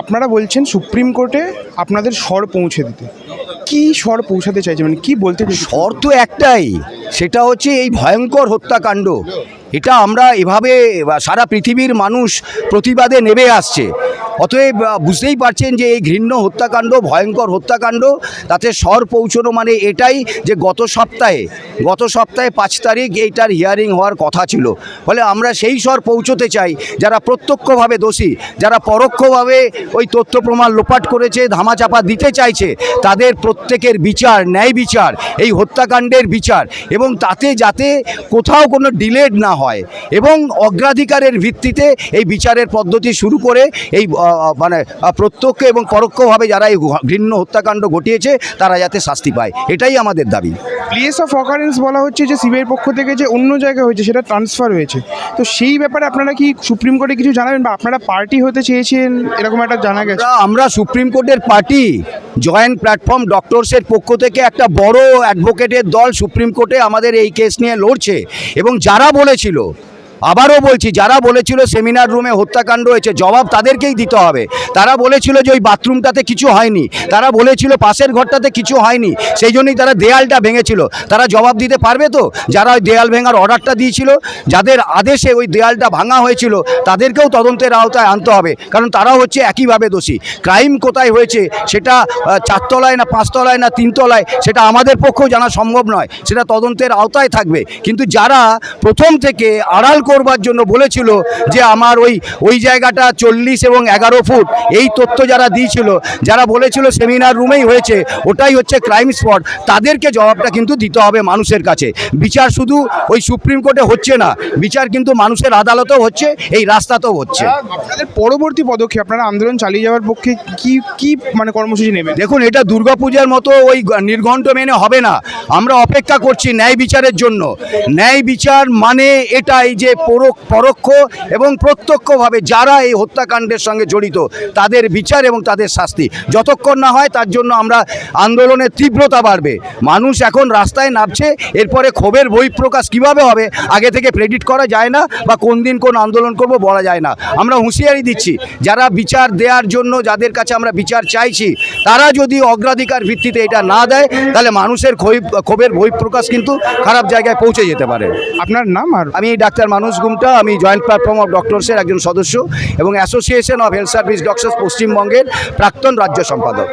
আপনারা বলছেন সুপ্রিম কোর্টে আপনাদের স্বর পৌঁছে দিতে। কি স্বর পৌঁছাতে চাইছে? মানে কি বলতে স্বর তো একটাই, সেটা হচ্ছে এই ভয়ঙ্কর হত্যাকাণ্ড। এটা আমরা এভাবে সারা পৃথিবীর মানুষ প্রতিবাদে নেমে আসছে। অতএব বুঝতেই পারছেন যে এই ঘৃণ্য হত্যাকাণ্ড, ভয়ঙ্কর হত্যাকাণ্ড, তাতে স্বর পৌঁছানো মানে এটাই যে গত সপ্তাহে গত সপ্তাহে পাঁচ তারিখ এইটার হিয়ারিং হওয়ার কথা ছিল। ফলে আমরা সেই স্বর পৌঁছতে চাই, যারা প্রত্যক্ষভাবে দোষী, যারা পরোক্ষভাবে ওই তথ্য প্রমাণ লোপাট করেছে, ধামাচাপা দিতে চাইছে, তাদের প্রত্যেকের বিচার, ন্যায় বিচার, এই হত্যাকাণ্ডের বিচার, এবং তাতে যাতে কোথাও কোনো ডিলেড না হয়, এবং অগ্রাধিকারের ভিত্তিতে এই বিচারের পদ্ধতি শুরু করে, এই মানে প্রত্যক্ষ এবং পরোক্ষভাবে যারা এই ঘৃণ্য হত্যাকাণ্ড ঘটিয়েছে তারা যাতে শাস্তি পায়। এটাই আমাদের দাবি। প্লেস অফ অকারেন্স বলা হচ্ছে যে সিবিআইয়ের পক্ষ থেকে যে অন্য জায়গায় হয়েছে সেটা ট্রান্সফার হয়েছে। তো সেই ব্যাপারে আপনারা কি সুপ্রিম কোর্টে কিছু জানাবেন বা আপনারা পার্টি হতে চেয়েছেন? এরকম একটা জানা গেছে। আমরা আমরা সুপ্রিম কোর্টের পার্টি জয়েন্ট প্ল্যাটফর্ম ডক্টরসের পক্ষ থেকে একটা বড় অ্যাডভোকেটের দল সুপ্রিম কোর্টে আমাদের এই কেস নিয়ে লড়ছে। এবং যারা বলেছিল আবারও বলছি, যারা বলেছিল সেমিনার রুমে হত্যাকাণ্ড হয়েছে, জবাব তাদেরকেই দিতে হবে। তারা বলেছিল যে ওই বাথরুমটাতে কিছু হয়নি। তারা বলেছিল পাশের ঘরটাতে কিছু হয়নি। সেই জন্যই তারা দেয়ালটা ভেঙেছিল। তারা জবাব দিতে পারবে তো? যারা ওই দেয়াল ভেঙার অর্ডারটা দিয়েছিল, যাদের আদেশে ওই দেয়ালটা ভাঙা হয়েছিল, তাদেরকেও তদন্তের আওতায় আনতে হবে। কারণ তারা হচ্ছে একইভাবে দোষী। ক্রাইম কোথায় হয়েছে, সেটা চারতলায় না পাঁচতলায় না তিনতলায়, সেটা আমাদের পক্ষেও জানা সম্ভব নয়। সেটা তদন্তের আওতায় থাকবে। কিন্তু যারা প্রথম থেকে আড়াল করবার জন্য বলেছিল যে আমার ওই ওই জায়গাটা চল্লিশ এবং এগারো ফুট এই তথ্য যারা দিয়েছিল যারা বলেছিল সেমিনার রুমেই হয়েছে ওটাই হচ্ছে ক্রাইম স্পট তাদেরকে জবাবটা কিন্তু দিতে হবে মানুষের কাছে। বিচার শুধু ওই সুপ্রিম কোর্টে হচ্ছে না বিচার কিন্তু মানুষের আদালতেও হচ্ছে এই রাস্তাতেও হচ্ছে। আপনাদের পরবর্তী পদক্ষেপ আপনারা আন্দোলন চালিয়ে যাওয়ার পক্ষে কি কি মানে কর্মসূচি নেবে দেখুন এটা দুর্গাপূজার মতো ওই নির্ঘণ্ট মেনে হবে না। আমরা অপেক্ষা করছি ন্যায় বিচারের জন্য। ন্যায় বিচার মানে এটাই যে পরোক্ষ এবং প্রত্যক্ষভাবে যারা এই হত্যাকাণ্ডের সঙ্গে জড়িত তাদের বিচার এবং তাদের শাস্তি। যতক্ষণ না হয় তার জন্য আমরা আন্দোলনের তীব্রতা বাড়বে। মানুষ এখন রাস্তায় নামছে এরপরে ক্ষোভের বহিঃপ্রকাশ কীভাবে হবে আগে থেকে প্রেডিট করা যায় না বা কোন দিন কোন আন্দোলন করব বলা যায় না। আমরা হুঁশিয়ারি দিচ্ছি যারা বিচার দেওয়ার জন্য যাদের কাছে আমরা বিচার চাইছি তারা যদি অগ্রাধিকার ভিত্তিতে এটা না দেয় তাহলে মানুষের ক্ষোভ- ক্ষোভের বহিঃপ্রকাশ কিন্তু খারাপ জায়গায় পৌঁছে যেতে পারে। আপনার নাম আর? আমি ডাক্তার মানুষ গুমটা আমি জয়েন্ট প্ল্যাটফর্ম অফ ডক্টরসের একজন সদস্য এবং association of health service doctors পশ্চিমবঙ্গের প্রাক্তন রাজ্য সম্পাদক।